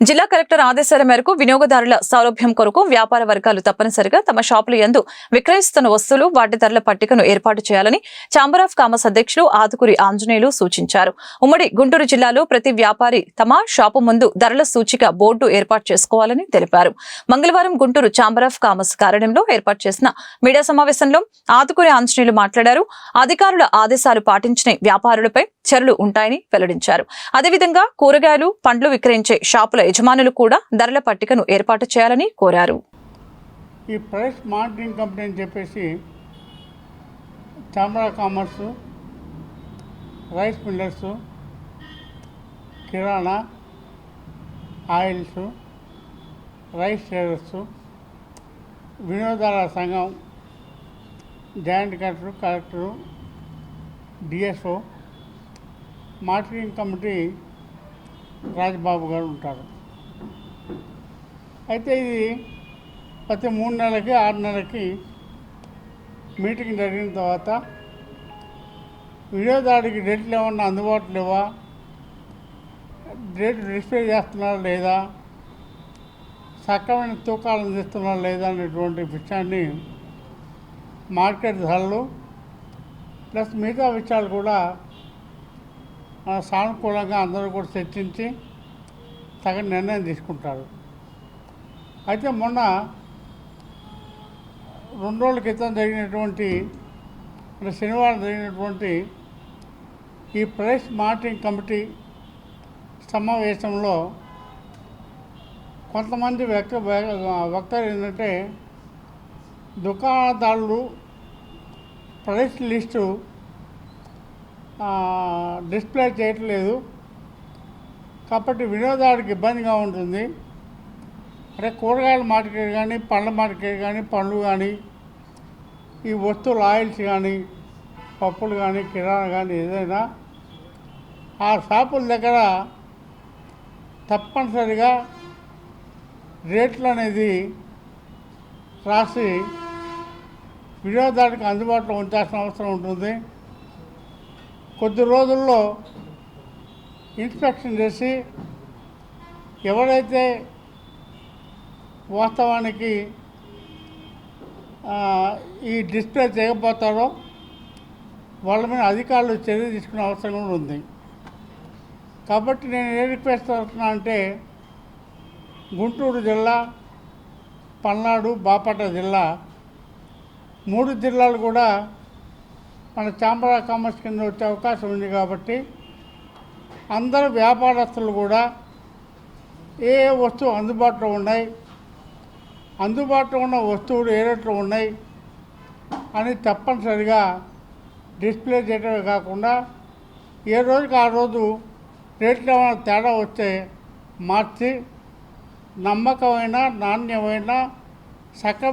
జిల్లా కలెక్టర్ ఆదేశాల మేరకు వినియోగదారుల సౌలభ్యం కొరకు వ్యాపార వర్గాలు తప్పనిసరిగా తమ షాపుల యందు విక్రయిస్తున్న వస్తువులు వాటి ధరల పట్టికను ఏర్పాటు చేయాలని ఛాంబర్ ఆఫ్ కామర్స్ అధ్యక్షులు ఆతుకురి ఆంజనేయులు సూచించారు. ఉమ్మడి గుంటూరు జిల్లాలో ప్రతి వ్యాపారి తమ షాపు ముందు ధరల సూచిక బోర్డు ఏర్పాటు చేసుకోవాలని తెలిపారు. మంగళవారం గుంటూరు ఛాంబర్ ఆఫ్ కామర్స్ కార్యాలయంలో ఏర్పాటు చేసిన మీడియా సమావేశంలో ఆతుకురి ఆంజనేయులు మాట్లాడారు. అధికారుల ఆదేశాలు పాటించిన వ్యాపారులపై చర్యలు ఉంటాయని వెల్లడించారు. అదేవిధంగా కూరగాయలు పండ్లు విక్రయించే షాపుల యజమానులు కూడా ధరల పట్టికను ఏర్పాటు చేయాలని కోరారు. ఈ ప్రైస్ మానిటరింగ్ కంపెనీ అని చెప్పేసి చామరా కామర్స్ రైస్ మిల్లర్స్ కిరాణా ఆయిల్స్ రైస్ ట్రేడర్స్ వినోదాల సంఘం joint collector collector DSO marketing committee Rajbabu గారు ఉంటారు. అయితే ఇది ప్రతి మూడు నెలలకి ఆరు నెలలకి మీటింగ్ జరిగిన తర్వాత వినియోగదారుడికి రేట్లు ఏమన్నా అందుబాటులో లేవా? రేటు డిస్ప్లే చేస్తున్నారా లేదా? సక్రమైన తూకాలు అందిస్తున్నారా లేదా అనేటువంటి విషయాన్ని మార్కెట్ ధరలు ప్లస్ మిగతా విషయాలు కూడా సానుకూలంగా అందరూ కూడా చర్చించి తగిన నిర్ణయం తీసుకుంటారు. అయితే మొన్న రెండు రోజుల క్రితం జరిగినటువంటి అంటే శనివారం జరిగినటువంటి ఈ ప్రైస్ మానిటరింగ్ కమిటీ సమావేశంలో కొంతమంది వ్యక్త వక్తలు ఏంటంటే దుకాణదారులు ప్రైస్ లిస్టు డిస్ప్లే చేయట్లేదు. కాబట్టి వినియోగదారుడికి ఇబ్బందిగా ఉంటుంది. అంటే కూరగాయల మార్కెట్ కానీ పండ్ల మార్కెట్ కానీ పండ్లు కానీ ఈ వస్తువులు ఆయిల్స్ కానీ పప్పులు కానీ కిరాణా కానీ ఏదైనా ఆ షాపుల దగ్గర తప్పనిసరిగా రేట్లు అనేది రాసి వినియోగదారుడికి అందుబాటులో ఉంచాల్సిన అవసరం ఉంటుంది. కొద్ది రోజుల్లో ఇన్స్పెక్షన్ చేసి ఎవరైతే వాస్తవానికి ఈ డిస్ప్లే చేయకపోతారో వాళ్ళ మీద అధికారులు చర్య తీసుకునే అవసరం కూడా ఉంది. కాబట్టి నేను ఏ రిక్వెస్ట్ చేస్తున్నా అంటే గుంటూరు జిల్లా పల్నాడు బాపట్ల జిల్లా మూడు జిల్లాలు కూడా మన ఛాంబర్ ఆఫ్ కామర్స్ కింద వచ్చే అవకాశం ఉంది కాబట్టి అందరు వ్యాపారస్తులు కూడా ఏ ఏ వస్తువు అందుబాటులో ఉన్నాయి అందుబాటులో ఉన్న వస్తువులు ఏ రేట్లో ఉన్నాయి అని తప్పనిసరిగా డిస్ప్లే చేయడమే కాకుండా ఏ రోజుకి ఆ రోజు రేట్లు ఏమైనా తేడా వస్తే మార్చి నమ్మకమైన నాణ్యమైన సక